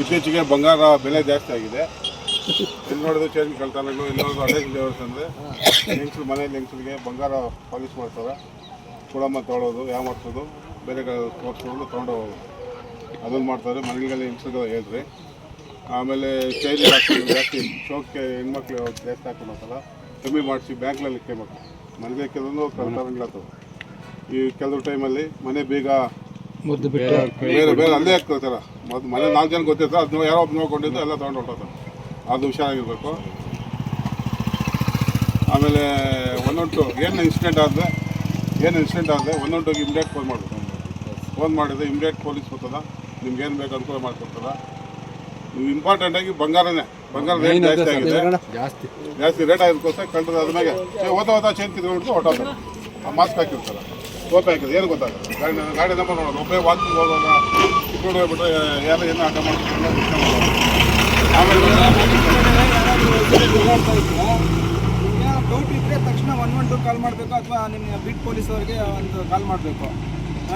ಇತ್ತೀಚೆಗೆ ಬಂಗಾರ ಬೆಲೆ ಜಾಸ್ತಿ ಆಗಿದೆ. ಇಲ್ಲಿ ನೋಡೋದು ಚೇಂಜ್ ಕಲ್ತಾನಗಳು ಇಲ್ಲಿ ನೋಡೋದು ಅದೇ ದೇವಸ್ಥಾನದ ಹೆಂಗ್ಸ್ರು ಮನೇಲಿ ಹೆಂಗ್ಸ್ರಿಗೆ ಬಂಗಾರ ಪಾಲಿಶ್ ಮಾಡ್ತಾರೆ. ಕುಳಮ್ಮ ತೊಗೊಳೋದು, ಯಾವ ಮಾಡ್ಸೋದು ಬೇರೆ ತೋರಿಸ್ಕೊಂಡು ತೊಗೊಂಡು ಅದನ್ನು ಮಾಡ್ತಾರೆ, ಮನೆಗಳಲ್ಲಿ ಹೆಂಗಸ್ರಿಗೆ ಹೇಳ್ರಿ. ಆಮೇಲೆ ಚೈನ್ ಹಾಕೊಂಡು ಜಾಸ್ತಿ ಶೋಕ್ಕೆ ಹೆಣ್ಮಕ್ಳು ಜಾಸ್ತಿ ಹಾಕೊಂಡಲ್ಲ ಕಮ್ಮಿ ಮಾಡಿಸಿ ಬ್ಯಾಂಕ್ನಲ್ಲಿ ಇಕ್ಕೋಬೇಕು ಮನೆಗೆ ಕೆಲವೊಂದು ಕಳ್ತನಗಳಾಗ್ತವೆ. ಈ ಕೆಲವು ಟೈಮಲ್ಲಿ ಮನೆ ಬೀಗ ಮುದ್ದು ಬಿಟ್ಟು. ಬೇರೆ ಬೇರೆ ಅಲ್ಲೇ ಹಾಕ್ತಾರೆ ಮೊದಲು ಮನೆ ನಾಲ್ಕು ಜನ ಗೊತ್ತಿರ್ತಾರೆ ಅದನ್ನ ಯಾರೋ ಒಬ್ಬ ನೋಡ್ಕೊಂಡಿದ್ದು ಎಲ್ಲ ತೊಗೊಂಡು ಹೊರ್ಟೋತಾರೆ ಅದು ಹುಷಾರಾಗಿರ್ಬೇಕು. ಆಮೇಲೆ ಒಂದೊಂಟು ಏನು ಇನ್ಸಿಡೆಂಟ್ ಆದರೆ ಏನು ಇನ್ಸಿಡೆಂಟ್ ಆದರೆ ಒಂದೊಂಟೋಗಿ ಇಮ್ಡಿಯೇಟ್ ಫೋನ್ ಮಾಡಬೇಕು. ಫೋನ್ ಮಾಡಿದ್ರೆ ಇಮ್ಡಿಯೇಟ್ ಪೊಲೀಸ್ ಬರ್ತದ ನಿಮ್ಗೆ ಏನು ಬೇಕು ಅನುಕೂಲ ಮಾಡಿಕೊಡ್ತದ ನೀವು ಇಂಪಾರ್ಟೆಂಟಾಗಿ ಬಂಗಾರನೇ. ಬಂಗಾರ ರೇಟ್ ಜಾಸ್ತಿ ಆಗಿದೆ. ಜಾಸ್ತಿ. ಜಾಸ್ತಿ ರೇಟ್ ಆಗಿರ್ಕೋಸ್ಕರ ಅದ್ರ ಅದ್ರಾಗೆ ಓದೋ ಓದಾ ಚೇಂಜ್ ಕಿತ್ಕೊಂಡ್ಬಿಟ್ಟು ಹೊಟ್ಟೆ ಮಾಸ್ಕ್ ಹಾಕಿರ್ತಾರೆ. ಟೋಪಿ ಹಾಕಿದೆ ಏನು ಗೊತ್ತಾಗಲ್ಲ. ಗಾಡಿ ನಂಬರ್ ನೋಡೋದು ಒಬ್ಬೇ ವಾಕಿಂಗ್ ಹೋಗುವಾಗ ಇಟ್ಕೊಂಡು ಹೋಗ್ಬಿಟ್ರೆ ಯಾರು ಏನು ಮಾಡ್ಕೊಂಡು ಆಮೇಲೆ ಡೌಟ್ ಇದ್ದರೆ ತಕ್ಷಣ ಒನ್ ಒನ್ ಟು ಕಾಲ್ ಮಾಡಬೇಕು ಅಥವಾ ನಿಮ್ಮ ಬಿಟ್ ಪೊಲೀಸ್ ಅವರಿಗೆ ಒಂದು ಕಾಲ್ ಮಾಡಬೇಕು.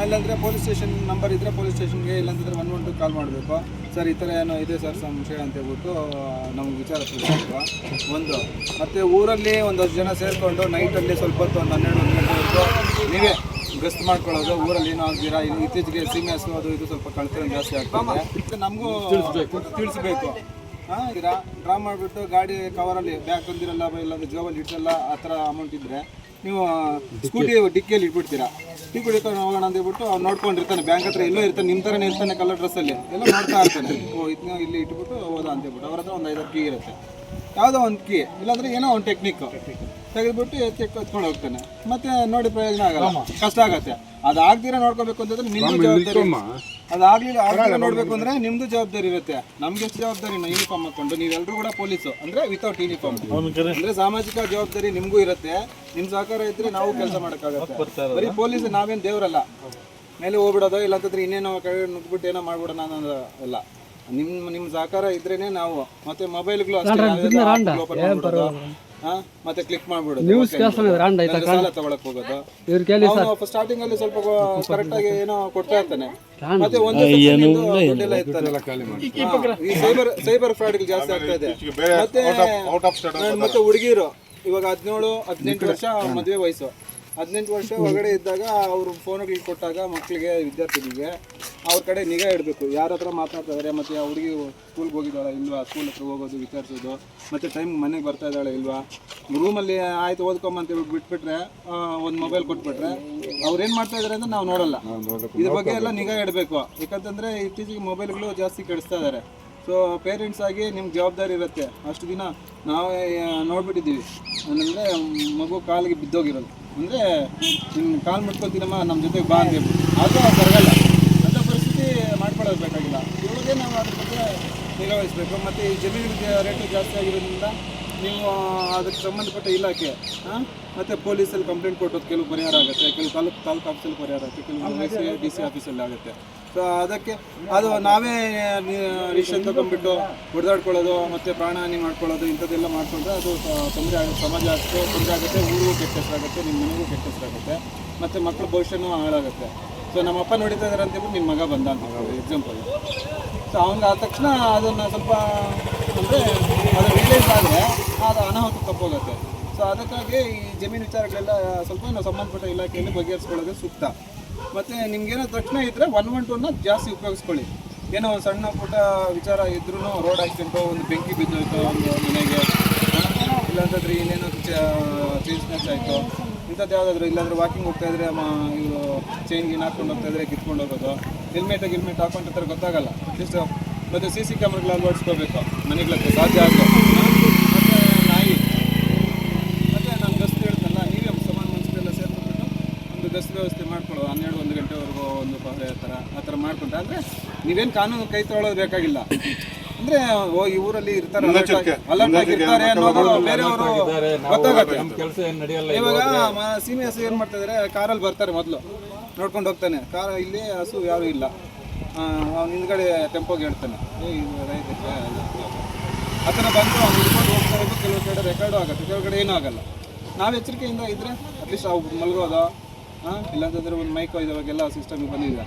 ಇಲ್ಲಾಂದರೆ ಪೊಲೀಸ್ ಸ್ಟೇಷನ್ ನಂಬರ್ ಇದ್ದರೆ ಪೊಲೀಸ್ ಸ್ಟೇಷನ್ಗೆ ಇಲ್ಲಾಂತಂದರೆ ಒನ್ ಒನ್ ಟು ಕಾಲ್ ಮಾಡಬೇಕು. ಸರ್, ಈ ಥರ ಏನೋ ಇದೆ ಸರ್ ಸಂಶಯ ಅಂತ ಹೇಳ್ಬಿಟ್ಟು, ನಮ್ಗೆ ವಿಚಾರ ಒಂದು, ಮತ್ತು ಊರಲ್ಲಿ ಒಂದಷ್ಟು ಜನ ಸೇರಿಕೊಂಡು ನೈಟಲ್ಲಿ ಸ್ವಲ್ಪ ಹೊತ್ತು ಒಂದು ಹನ್ನೆರಡು ಒಂದು ನೀವೇ ಗಸ್ತ್ ಮಾಡ್ಕೊಳ್ಳೋದು ಊರಲ್ಲಿ ಏನೋ ಆಗ್ತೀರಾ ಇನ್ನು ಇತ್ತೀಚೆಗೆ ಸೀಮೆ ಹಸು ಅದು ಇದು ಸ್ವಲ್ಪ ಕಳ್ತನ ಜಾಸ್ತಿ ಆಗ್ತದೆ. ನಮಗೂ ತಿಳಿಸ್ಬೇಕು. ಹಾಂ ಡ್ರಾ ಡ್ರಾ ಮಾಡಿಬಿಟ್ಟು ಗಾಡಿ ಕವರಲ್ಲಿ ಬ್ಯಾಗ್ ತಂದಿರಲ್ಲ ಇಲ್ಲಾಂದ್ರೆ ಜೋಬಲ್ಲಿ ಇಟ್ಟಲ್ಲ ಆ ಥರ ಅಮೌಂಟ್ ಇದ್ದರೆ ನೀವು ಸ್ಕೂಟಿ ಡಿಕ್ಕಿಯಲ್ಲಿ ಇಟ್ಬಿಡ್ತೀರಾ? ಟಿಕ್ ಹಿಡ್ಕೊಂಡು ಹೋಗೋಣ ಅಂತ ಹೇಳ್ಬಿಟ್ಟು ಅವ್ನು ನೋಡ್ಕೊಂಡಿರ್ತಾನೆ ಬ್ಯಾಂಕ್ ಹತ್ರ ಎಲ್ಲೋ ಇರ್ತಾನೆ ನಿಮ್ಮ ಥರನೇ ಇರ್ತಾನೆ ಕಲರ್ ಡ್ರೆಸ್ಸಲ್ಲಿ ಎಲ್ಲ ನೋಡ್ತಾ ಇರ್ತಾನೆ. ಓ ಇದನ್ನ ಇಲ್ಲಿ ಇಟ್ಬಿಟ್ಟು ಹೋದ ಅಂತ ಹೇಳ್ಬಿಟ್ಟು ಅವ್ರ ಹತ್ರ ಒಂದು ಐದಾರು ಕೀ ಇರುತ್ತೆ. ಯಾವುದೋ ಒಂದು ಕೀ ಇಲ್ಲಾಂದರೆ ಏನೋ ಒಂದು ಟೆಕ್ನಿಕ್ ತೆಗೆದ್ಬಿಟ್ಟು ಎತ್ತಿ ಕತ್ಕೊಂಡು ಹೋಗ್ತಾನೆ. ಮತ್ತೆ ನೋಡಿ ಪ್ರಯೋಜನ ಆಗಲ್ಲ. ಕಷ್ಟ ಆಗತ್ತೆ. ಅದಾಗ್ದಿರ ನೋಡ್ಕೋಬೇಕು ಅಂತಂದ್ರೆ ನಿಮ್ದು ಜವಾಬ್ದಾರಿ ಅದಾಗ್ಲಿಲ್ಲ ಆಗ್ಲಿಲ್ಲ ನೋಡ್ಬೇಕು ಅಂದ್ರೆ ನಿಮ್ದು ಜವಾಬ್ದಾರಿ ಇರುತ್ತೆ. ನಮ್ಗೆ ಎಷ್ಟು ಜವಾಬ್ದಾರಿ? ಯೂನಿಫಾರ್ಮ್ ಹಾಕೊಂಡು. ನೀವೆಲ್ಲರೂ ಕೂಡ ಪೊಲೀಸು ಅಂದ್ರೆ ವಿತೌಟ್ ಯೂನಿಫಾರ್ಮ್ ಅಂದ್ರೆ ಸಾಮಾಜಿಕ ಜವಾಬ್ದಾರಿ ನಿಮ್ಗೂ ಇರುತ್ತೆ. ನಿಮ್ ಸಹಕಾರ ಇದ್ರೆ ನಾವು ಕೆಲಸ ಮಾಡಕ್ಕಾಗತ್ತೆ. ಬರೀ ಪೊಲೀಸ್ ನಾವೇನ್ ದೇವ್ರಲ್ಲ. ಮೇಲೆ ಹೋಗ್ಬಿಡೋದು ಇಲ್ಲ ಅಂತಂದ್ರೆ ಇನ್ನೇನೋ ಕೈ ನುಗ್ಬಿಟ್ಟು ಏನೋ ಮಾಡ್ಬಿಡೋಣ ಅನ್ನೋದು ಅಲ್ಲ. ನಿಮ್ ನಿಮ್ ಸಹಕಾರ ಇದ್ರೇನೆ ನಾವು. ಮತ್ತೆ ಮೊಬೈಲ್ಗಳು ಅಷ್ಟೇ? ಮತ್ತೆ ಕ್ಲಿಕ್ ಮಾಡ್ಬಿಡೋದು. ನ್ಯೂಸ್ ಕೇಳ್ತಾನೆ ರಾಂಡ್ ಆಯ್ತಾ ಸಾಲ ತಗೊಳಕ್ ಹೋಗೋದು. ಇವ್ರ ಕೇಳಿ ಅವನು ಸ್ಟಾರ್ಟಿಂಗ್ ಅಲ್ಲಿ ಸ್ವಲ್ಪ ಕರೆಕ್ಟ್ ಆಗಿ ಏನೋ ಕೊಡ್ತಾ ಇರ್ತಾನೆ. ಮತ್ತೆ ಒಂದೇ ದುಡ್ಡೆಲ್ಲ ಮಾಡಿ ಈ ಸೈಬರ್ ಸೈಬರ್ ಫ್ರಾಡ್ ಜಾಸ್ತಿ ಆಗ್ತಾ ಇದೆ. ಮತ್ತೆ ಔಟ್ ಆಫ್ ಸ್ಟೇಟ್ ಮತ್ತೆ ಹುಡುಗಿರು ಇವಾಗ ಹದಿನೇಳು ಹದಿನೆಂಟು ವರ್ಷ ಮದುವೆ ವಯಸ್ಸು. ಹದಿನೆಂಟು ವರ್ಷ ಒಳಗಡೆ ಇದ್ದಾಗ ಅವರು ಫೋನುಗಳಿಗೆ ಕೊಟ್ಟಾಗ ಮಕ್ಕಳಿಗೆ ವಿದ್ಯಾರ್ಥಿಗಳಿಗೆ ಅವ್ರ ಕಡೆ ನಿಗಾ ಇಡಬೇಕು. ಯಾರ ಹತ್ರ ಮಾತಾಡ್ತಾಯಿದ್ದಾರೆ ಮತ್ತು ಮತ್ತೆ ಆ ಹುಡುಗಿ ಸ್ಕೂಲ್ಗೆ ಹೋಗಿದ್ದಾಳೆ ಇಲ್ವಾ? ಸ್ಕೂಲ್ ಹತ್ರ ಹೋಗೋದು ವಿಚಾರಿಸೋದು ಮತ್ತೆ ಟೈಮ್ ಮನೆಗೆ ಬರ್ತಾ ಇದ್ದಾಳೆ ಇಲ್ವಾ? ರೂಮಲ್ಲಿ ಆಯ್ತು ಓದ್ಕೊಂಬ ಅಂತ ಹೇಳ್ಬಿಟ್ಟು ಬಿಟ್ಬಿಟ್ರೆ ಒಂದು ಮೊಬೈಲ್ ಕೊಟ್ಬಿಟ್ರೆ ಅವ್ರು ಏನು ಮಾಡ್ತಾ ಇದ್ದಾರೆ ಅಂತ ನಾವು ನೋಡಲ್ಲ. ಇದ್ರ ಬಗ್ಗೆ ಎಲ್ಲ ನಿಗಾ ಇಡಬೇಕು. ಯಾಕಂತಂದರೆ ಇತ್ತೀಚೆಗೆ ಮೊಬೈಲ್ಗಳು ಜಾಸ್ತಿ ಕೆಡಿಸ್ತಾ ಇದ್ದಾರೆ ಸೊ ಪೇರೆಂಟ್ಸ್ ಆಗಿ ನಿಮ್ಗೆ ಜವಾಬ್ದಾರಿ ಇರುತ್ತೆ. ಅಷ್ಟು ದಿನ ನಾವೇ ನೋಡ್ಬಿಟ್ಟಿದ್ದೀವಿ. ಅಂದರೆ ಮಗು ಕಾಲಿಗೆ ಬಿದ್ದೋಗಿರೋದು. ಅಂದರೆ ನಿನ್ನ ಕಾಲು ಮುಟ್ಕೊತೀನಮ್ಮ ನಮ್ಮ ಜೊತೆಗೆ ಬಾ ಅಂತ ಹೇಳ್ಬಿಟ್ಟು. ಅದು ಬರಗಲ್ಲ ಅಂಥ ಪರಿಸ್ಥಿತಿ ಮಾಡ್ಕೊಳ್ಳೋದು ಬೇಕಾಗಿಲ್ಲ. ಇವಾಗೇ ನಾವು ಅದ್ರ ಬಗ್ಗೆ ನಿರ್ವಹಿಸ್ಬೇಕು ಮತ್ತು ಈ ಜಮೀನಿಗೆ ರೇಟು ಜಾಸ್ತಿ ಆಗಿರೋದ್ರಿಂದ ನೀವು ಅದಕ್ಕೆ ಸಂಬಂಧಪಟ್ಟ ಇಲಾಖೆ ಹಾಂ ಮತ್ತು ಪೊಲೀಸಲ್ಲಿ ಕಂಪ್ಲೇಂಟ್ ಕೊಟ್ಟೋದು ಕೆಲವು ಪರಿಹಾರ ಆಗುತ್ತೆ. ಕೆಲವು ತಾಲೂಕು ತಾಲೂಕು ಆಫೀಸಲ್ಲಿ ಪರಿಹಾರ ಆಗುತ್ತೆ. ಕೆಲವು ಡಿ ಸಿ ಆಫೀಸಲ್ಲಿ ಆಗುತ್ತೆ. ಸೊ ಅದಕ್ಕೆ ಅದು ನಾವೇ ರಿಷನ್ ತಗೊಂಡ್ಬಿಟ್ಟು ಹೊಡೆದಾಡ್ಕೊಳ್ಳೋದು, ಮತ್ತು ಪ್ರಾಣಹಾನಿ ಮಾಡ್ಕೊಳ್ಳೋದು, ಇಂಥದ್ದೆಲ್ಲ ಮಾಡ್ಕೊಂಡ್ರೆ ಅದು ತೊಂದರೆ ಆಗುತ್ತೆ ಸಮಾಜ ಆಗುತ್ತೆ ತೊಂದರೆ ಆಗುತ್ತೆ, ಊರಿಗೂ ಕೆಟ್ಟ ಹೆಸರಾಗುತ್ತೆ ನಿಮ್ಮ ಮನೆಗೂ ಕೆಟ್ಟ ಹೆಸರಾಗುತ್ತೆ ಮತ್ತು ಮಕ್ಕಳ ಭವಿಷ್ಯನೂ ಹಾಳಾಗುತ್ತೆ. ಸೊ ನಮ್ಮಪ್ಪ ನೋಡಿತಾ ಇದ್ದಾರೆ ನಿಮ್ಮ ಮಗ ಬಂದ ಅಂತ ಎಕ್ಸಾಂಪಲ್ ಸೊ ಅವ್ನಿಗೆ ಆದ ತಕ್ಷಣ ಅದನ್ನು ಸ್ವಲ್ಪ, ಅಂದರೆ ಅದು ರಿಲೈಸ್ ಆದರೆ ಅದು ಅನಾಹುತ ತಪ್ಪೋಗುತ್ತೆ. ಸೊ ಅದಕ್ಕಾಗಿ ಈ ಜಮೀನು ವಿಚಾರಗಳೆಲ್ಲ ಸ್ವಲ್ಪ ನಾವು ಸಂಬಂಧಪಟ್ಟ ಇಲಾಖೆಯಲ್ಲಿ ಬಗೆಹರಿಸ್ಕೊಳ್ಳೋದು ಸೂಕ್ತ. ಮತ್ತು ನಿಮ್ಗೇನೋ ತಕ್ಷಣ ಇದ್ದರೆ ಒನ್ ಒನ್ ಟೂನ ಜಾಸ್ತಿ ಉಪಯೋಗಿಸ್ಕೊಳ್ಳಿ. ಏನೋ ಒಂದು ಸಣ್ಣ ಪುಟ್ಟ ವಿಚಾರ ಇದ್ರೂ ರೋಡ್ ಆಕ್ಸಿಡೆಂಟು ಒಂದು ಬೆಂಕಿ ಬಿದ್ದೋಯ್ತು, ಒಂದು ಮನೆಗೆ ಇಲ್ಲಾಂತಂದ್ರೆ ಇನ್ನೇನೋ ಚೇಂಜ್ನೆಸ್ ಮ್ಯಾಚ್ ಆಯಿತು, ಇಂಥದ್ದು ಯಾವುದಾದ್ರು, ಇಲ್ಲಾಂದ್ರೆ ವಾಕಿಂಗ್ ಹೋಗ್ತಾ ಇದ್ರೆ ಇವರು ಚೈನ್ ಗೀನ್ ಹಾಕ್ಕೊಂಡು ಹೋಗ್ತಾ ಇದ್ರೆ ಕಿತ್ಕೊಂಡು ಹೋಗೋದು ಹೆಲ್ಮೆಟ್ ಗಿಲ್ಮೆಟ್ ಹಾಕೊಂಡಿರ್ತಾರೆ ಗೊತ್ತಾಗಲ್ಲ. ಜಸ್ಟ್ ಮತ್ತು ಸಿ ಸಿ ಕ್ಯಾಮ್ರಾಗಳು ಅಳವಡಿಸ್ಕೋಬೇಕು ಮನೆಗಳ ಸಾಧ್ಯ ಆಗೋ ಮತ್ತು ನಾಯಿ ಮತ್ತು ನಾನು ಗಸ್ತು ಹೇಳ್ತಲ್ಲ ನೀವೇ ಸಮಾನ ಮನುಷ್ಯರೆಲ್ಲ ಸೇರ್ಕೊಂಡ್ಬಿಟ್ಟು ಒಂದು ಗಸ್ತು ವ್ಯವಸ್ಥೆ ಮಾಡ್ಕೊಳ್ಳೋ ಹನ್ನೆರಡು ಒಂದು ಗಂಟೆವರೆಗೂ ಒಂದು ಪಹರೆ ಆ ಮಾಡ್ಕೊಂಡ್ರೆ ಅಂದರೆ ನೀವೇನು ಕಾನೂನು ಕೈ ತೊಗೊಳ್ಳೋದು ಬೇಕಾಗಿಲ್ಲ. ಅಂದ್ರೆ ಓ ಈ ಊರಲ್ಲಿ ಇರ್ತಾರೆ ಅಲರ್ಟ್ ಆಗಿರ್ತಾರೆ ಅನ್ನೋದು ಬೇರೆಯವರು ಗೊತ್ತಾಗತ್ತೆ. ಕೆಲಸ ಏನು ನಡೆಯಲ್ಲ ಇವಾಗ ಸೀಮೆ ಹಸು ಏನು ಮಾಡ್ತಾ ಇದಾರೆ? ಕಾರಲ್ಲಿ ಬರ್ತಾರೆ ಮೊದಲು. ನೋಡ್ಕೊಂಡು ಹೋಗ್ತಾನೆ. ಕಾರ್ ಇಲ್ಲಿ ಹಸು ಯಾರು ಇಲ್ಲ. ಅವ್ನು ಹಿಂದ್ಗಡೆ ಟೆಂಪೋಗೆ ಹೇಳ್ತಾನೆ. ಆ ಥರ ಬಂದು ಅವ್ನು ಹಿಡ್ಕೊಂಡು ಹೋಗ್ತಾ ಇರೋದು ಕೆಲವು ಕಡೆ ರೆಕಾರ್ಡು ಆಗುತ್ತೆ. ಕೆಲವು ಕಡೆ ಏನೂ ಆಗಲ್ಲ. ನಾವು ಎಚ್ಚರಿಕೆಯಿಂದ ಇದ್ರೆ ಅಟ್ಲೀಸ್ಟ್ ಅವ್ರು ಮಲಗೋದ? ಹಾಂ ಇಲ್ಲಾಂತಂದ್ರೆ ಒಂದು ಮೈಕೋ ಇದಾವಾಗೆಲ್ಲ ಸಿಸ್ಟಮ್ ಬಂದಿದೆ.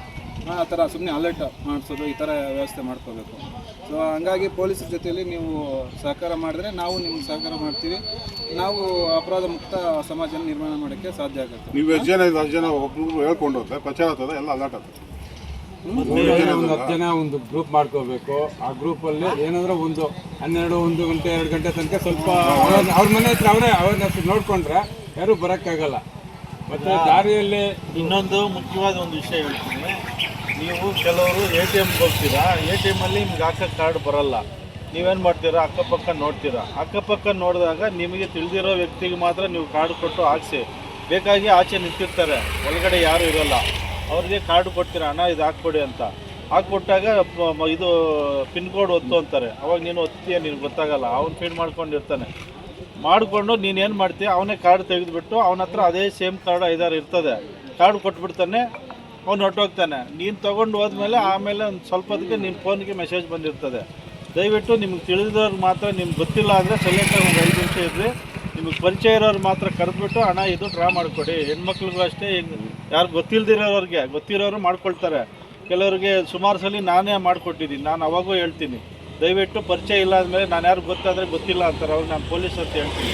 ಆ ಥರ ಸುಮ್ಮನೆ ಅಲರ್ಟ್ ಮಾಡಿಸೋದು ಈ ಥರ ವ್ಯವಸ್ಥೆ ಮಾಡ್ಕೋಬೇಕು. ಸೊ ಹಂಗಾಗಿ ಪೊಲೀಸರ ಜೊತೆಯಲ್ಲಿ ನೀವು ಸಹಕಾರ ಮಾಡಿದ್ರೆ ನಾವು ನಿಮ್ಗೆ ಸಹಕಾರ ಮಾಡ್ತೀವಿ. ನಾವು ಅಪರಾಧ ಮುಕ್ತ ಸಮಾಜನ ನಿರ್ಮಾಣ ಮಾಡೋಕ್ಕೆ ಸಾಧ್ಯ ಆಗುತ್ತೆ. ನೀವು ಎಷ್ಟು ಜನ ಹತ್ತು ಜನ ಒಬ್ಬರು ಹೇಳ್ಕೊಂಡು ಹೋಗ್ತಾರೆ ಪ್ರಚಾರ ಆಗ್ತದೆ ಎಲ್ಲ ಅಲರ್ಟ್ ಆಗ್ತದೆ. ಒಂದು ಹತ್ತು ಜನ ಒಂದು ಗ್ರೂಪ್ ಮಾಡ್ಕೋಬೇಕು. ಆ ಗ್ರೂಪಲ್ಲಿ ಏನಂದ್ರೆ ಒಂದು ಹನ್ನೆರಡು ಒಂದು ಗಂಟೆ ಎರಡು ಗಂಟೆ ತನಕ ಸ್ವಲ್ಪ ಅವ್ರ- ಅವ್ರ ಮನೆ ಹತ್ರ ಅವರೇ ಅವೇರ್ನೆಸ್ ನೋಡ್ಕೊಂಡ್ರೆ ಯಾರು ಬರೋಕ್ಕಾಗಲ್ಲ. ಮತ್ತೆ ದಾರಿಯಲ್ಲಿ ಇನ್ನೊಂದು ಮುಖ್ಯವಾದ ಒಂದು ವಿಷಯ ಹೇಳ್ತೀನಿ. ನೀವು ಕೆಲವರು ಎ ಟಿ ಎಮ್ಗೆ ಹೋಗ್ತೀರಾ? ಎ ಟಿ ಎಮ್ಮಲ್ಲಿ ನಿಮ್ಗೆ ಹಾಕೋ ಕಾರ್ಡ್ ಬರಲ್ಲ. ನೀವೇನು ಮಾಡ್ತೀರಾ? ಅಕ್ಕಪಕ್ಕ ನೋಡ್ತೀರಾ? ಅಕ್ಕಪಕ್ಕ ನೋಡಿದಾಗ ನಿಮಗೆ ತಿಳಿದಿರೋ ವ್ಯಕ್ತಿಗೆ ಮಾತ್ರ ನೀವು ಕಾರ್ಡ್ ಕೊಟ್ಟು ಹಾಕ್ಸಿ. ಬೇಕಾಗಿ ಆಚೆ ನಿಂತಿರ್ತಾರೆ. ಒಳಗಡೆ ಯಾರೂ ಇರೋಲ್ಲ. ಅವ್ರಿಗೆ ಕಾರ್ಡ್ ಕೊಡ್ತೀರಾ? ಅಣ್ಣ, ಇದು ಹಾಕ್ಕೊಡಿ ಅಂತ. ಹಾಕ್ಬಿಟ್ಟಾಗ ಇದು ಪಿನ್ ಕೋಡ್ ಒತ್ತು ಅಂತಾರೆ. ಅವಾಗ ನೀನು ಒತ್ತೀಯ? ನಿನ್ಗೆ ಗೊತ್ತಾಗಲ್ಲ. ಅವ್ನು ಫೀಡ್ ಮಾಡ್ಕೊಂಡಿರ್ತಾನೆ. ಮಾಡಿಕೊಂಡು ನೀನು ಏನು ಮಾಡ್ತೀಯ? ಅವನೇ ಕಾರ್ಡ್ ತೆಗೆದುಬಿಟ್ಟು ಅವನ ಹತ್ರ ಅದೇ ಸೇಮ್ ಕಾರ್ಡ್ ಐದಾರು ಇರ್ತದೆ. ಕಾರ್ಡ್ ಕೊಟ್ಬಿಡ್ತಾನೆ. ಅವ್ನು ಹೊಟ್ಟೋಗ್ತಾನೆ ನೀನು ತೊಗೊಂಡು ಹೋದ್ಮೇಲೆ ಆಮೇಲೆ ಒಂದು ಸ್ವಲ್ಪ ಅದಕ್ಕೆ ನಿಮ್ಮ ಫೋನ್ಗೆ ಮೆಸೇಜ್ ಬಂದಿರ್ತದೆ. ದಯವಿಟ್ಟು ನಿಮ್ಗೆ ತಿಳಿದವ್ರಿಗೆ ಮಾತ್ರ ನಿಮ್ಗೆ ಗೊತ್ತಿಲ್ಲ ಅಂದರೆ ಸೆಲೆಕ್ಟಾಗಿ ಒಂದು ಐದು ನಿಮಿಷ ಇರ್ರಿ. ನಿಮಗೆ ಪರಿಚಯ ಇರೋರು ಮಾತ್ರ ಕರೆದ್ಬಿಟ್ಟು ಹಣ ಇದು ಡ್ರಾ ಮಾಡಿಕೊಡಿ. ಹೆಣ್ಮಕ್ಳಿಗೂ ಅಷ್ಟೇ ಯಾರು ಗೊತ್ತಿಲ್ಲದಿರೋರಿಗೆ ಗೊತ್ತಿರೋರು ಮಾಡ್ಕೊಳ್ತಾರೆ. ಕೆಲವರಿಗೆ ಸುಮಾರು ಸಲ ನಾನೇ ಮಾಡಿಕೊಟ್ಟಿದ್ದೀನಿ. ನಾನು ಅವಾಗೂ ಹೇಳ್ತೀನಿ. ದಯವಿಟ್ಟು ಪರಿಚಯ ಇಲ್ಲ ಅಂದಮೇಲೆ ನಾನು ಯಾರು ಗೊತ್ತಾದರೆ ಗೊತ್ತಿಲ್ಲ ಅಂತಾರೆ. ಅವ್ರು ನಾನು ಪೊಲೀಸ್ ಅಂತ ಹೇಳ್ತೀನಿ.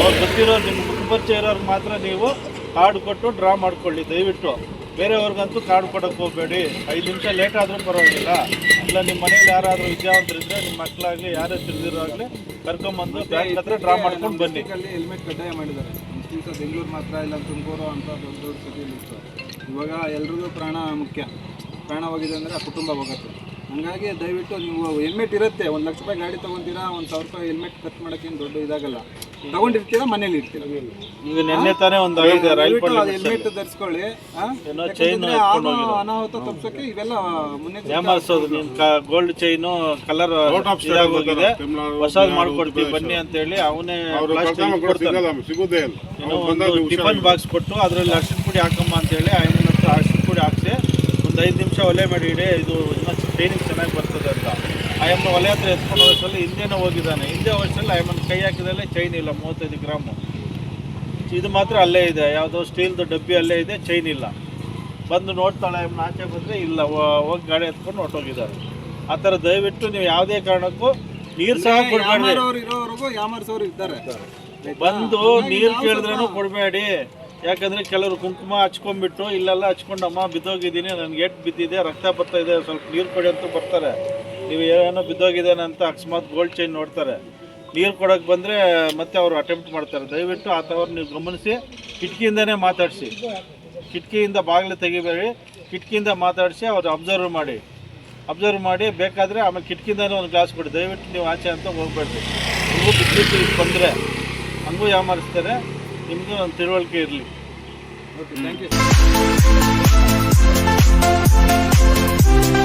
ಅವ್ರು ಗೊತ್ತಿರೋರು ನಿಮ್ಮ ಪರಿಚಯ ಇರೋರು ಮಾತ್ರ ನೀವು ಕಾರ್ಡ್ ಕೊಟ್ಟು ಡ್ರಾ ಮಾಡಿಕೊಳ್ಳಿ ದಯವಿಟ್ಟು. ಬೇರೆಯವ್ರಿಗಂತೂ ಕಾರ್ಡ್ ಕೊಡೋಕ್ಕೆ ಹೋಗಬೇಡಿ. ಐದು ನಿಮಿಷ ಲೇಟ್ ಆದರೂ ಪರವಾಗಿಲ್ಲ. ಇಲ್ಲ ನಿಮ್ಮ ಮನೇಲಿ ಯಾರಾದರೂ ವಿದ್ಯಾವಂತರಿದ್ದರೆ ನಿಮ್ಮ ಮಕ್ಕಳಾಗಲಿ ಯಾರೇ ತಿಳಿದಿರೋ ಆಗಲಿ ಕರ್ಕೊಂಬಂದು ಬ್ಯಾಂಕ್ ಹತ್ರ ಡ್ರಾ ಮಾಡ್ಕೊಂಡು ಬನ್ನಿ. ಅಲ್ಲಿ ಹೆಲ್ಮೆಟ್ ಕಡ್ಡಾಯ ಮಾಡಿದ್ದಾರೆ. ದಿವಸ ಬೆಂಗಳೂರು ಮಾತ್ರ ಇಲ್ಲ ತುಮಕೂರು ಅಂತ ದೊಡ್ಡ ದೊಡ್ಡ ಸಿಟಿಯಲ್ಲಿ ಇತ್ತು. ಇವಾಗ ಎಲ್ರಿಗೂ ಪ್ರಾಣ ಮುಖ್ಯ. ಪ್ರಾಣ ಹೋಗಿದೆ ಅಂದರೆ ಆ ಕುಟುಂಬ ಹೋಗುತ್ತೆ ಹಂಗಾಗಿ ದಯವಿಟ್ಟು ನೀವು ಹೆಲ್ಮೆಟ್ ಇರುತ್ತೆ. ಒಂದು ಲಕ್ಷ ರೂಪಾಯಿ ಗಾಡಿ ತೊಗೊಂತೀರಾ ಒಂದು ಸಾವಿರ ರೂಪಾಯಿ ಹೆಲ್ಮೆಟ್ ಖರ್ಚು ಮಾಡೋಕೆ ಏನು ದೊಡ್ಡ ಇದಾಗಲ್ಲ. ತಗೊಂಡಿರ್ತೀರಾ ಮನೇಲಿ ಇರ್ತೀರಾ? ಈಗ ನಿನ್ನೆ ತಾನೇ ಒಂದು ದಯವಿಟ್ಟು ಅದು ಹೆಲ್ಮೆಟ್ ಧರಿಸ್ಕೊಳ್ಳಿ. ಆಗ ಅನಾಹುತ ತಪ್ಸೋಕ್ಕೆ ಇವೆಲ್ಲ ಮುನ್ನೆಚ್ಚರಿಕೆ ಗೋಲ್ಡ್ ಚೈನು ಕಲರ್ ಹೋಗಿದೆ. ಹೊಸದು ಮಾಡ್ಕೊಡ್ತೀವಿ ಬನ್ನಿ ಅಂತ ಹೇಳಿ ಅವನೇ ಸಿಗೋದೇ ನೀವು ಟಿಫನ್ ಬಾಕ್ಸ್ ಕೊಟ್ಟು ಅದರಲ್ಲಿ ಅರ್ಶಿನ ಪುಡಿ ಹಾಕಮ್ಮ ಅಂತ ಹೇಳಿ ಹತ್ರ ಅರ್ಶಿನ ಪುಡಿ ಹಾಕಿಸಿ ಒಂದು ಐದು ನಿಮಿಷ ಒಲೆ ಮಾಡಿ ಇಡಿ ಇದು ಟ್ರೈನಿಂಗ್ ಚೆನ್ನಾಗಿ ಬರ್ತದೆ ಅಂತ. ಆಯಮ್ಮ ಒಲೆ ಹತ್ರ ಎತ್ಕೊಂಡು ಹೋಗೋಷ್ಟರಲ್ಲಿ ಹಿಂದೆನೇ ಹೋಗಿದ್ದಾನೆ. ಹಿಂದೆ ಹೋಗೋಷ್ಟರಲ್ಲಿ ಆಯಮ್ಮನ ಕೈ ಹಾಕಿದಲ್ಲೇ ಚೈನ್ ಇಲ್ಲ ಮೂವತ್ತೈದು ಗ್ರಾಮು. ಇದು ಮಾತ್ರ ಅಲ್ಲೇ ಇದೆ. ಯಾವುದೋ ಸ್ಟೀಲ್ದು ಡಬ್ಬಿ ಅಲ್ಲೇ ಇದೆ ಚೈನ್ ಇಲ್ಲ. ಬಂದು ನೋಡ್ತಾಳೆ ಆಯಮ್ಮನ ಆಚೆ ಬಂದರೆ ಇಲ್ಲ ಹೋಗಿ ಗಾಡಿ ಎತ್ಕೊಂಡು ಹೊಟ್ಟೋಗಿದ್ದಾರೆ ಆ ಥರ ದಯವಿಟ್ಟು ನೀವು ಯಾವುದೇ ಕಾರಣಕ್ಕೂ ನೀರು ಸಹ ಕೊಡಬೇಡಿ. ಬಂದು ನೀರು ಕೇಳಿದ್ರೂ ಕೊಡಬೇಡಿ. ಯಾಕಂದ್ರೆ ಕೆಲವರು ಕುಂಕುಮ ಹಚ್ಕೊಂಡ್ಬಿಟ್ಟು ಇಲ್ಲೆಲ್ಲ ಹಚ್ಕೊಂಡಮ್ಮ ಬಿದ್ದೋಗಿದ್ದೀನಿ, ನನಗೆ ಎಟ್ ಬಿದ್ದಿದೆ, ರಕ್ತ ಬರ್ತಾ ಇದೆ, ಸ್ವಲ್ಪ ನೀರು ಕೊಡಿ ಅಂತ ಬರ್ತಾರೆ. ನೀವು ಏನೋ ಬಿದ್ದೋಗಿದ್ದೇನೆ ಅಂತ ಅಕಸ್ಮಾತ್ ಗೋಲ್ಡ್ ಚೈನ್ ನೋಡ್ತಾರೆ. ನೀರು ಕೊಡೋಕ್ಕೆ ಬಂದರೆ ಮತ್ತೆ ಅವರು ಅಟೆಂಪ್ಟ್ ಮಾಡ್ತಾರೆ. ದಯವಿಟ್ಟು ಆ ತವರು ನೀವು ಗಮನಿಸಿ, ಕಿಟಕಿಯಿಂದನೇ ಮಾತಾಡಿಸಿ. ಕಿಟಕಿಯಿಂದ ಬಾಗಿಲು ತೆಗಿಬೇಡಿ, ಕಿಟಕಿಯಿಂದ ಮಾತಾಡಿಸಿ, ಅವ್ರು ಅಬ್ಸರ್ವ್ ಮಾಡಿ. ಅಬ್ಸರ್ವ್ ಮಾಡಿ, ಬೇಕಾದರೆ ಆಮೇಲೆ ಕಿಟಕಿಯಿಂದನೇ ಒಂದು ಗ್ಲಾಸ್ ಕೊಡಿ. ದಯವಿಟ್ಟು ನೀವು ಆಚೆ ಅಂತ ಹೋಗ್ಬೇಡ್ರಿ. ನಿಮಗೂ ಬಿದ್ದಲಿಕ್ಕೆ ಬಂದರೆ, ಹಂಗೂ ಯಾಮಾರಿಸ್ತಾರೆ ನಿಮ್ಮದು ಒಂದು ತಿಳುವಳಿಕೆ ಇರಲಿ. Okay, thank you.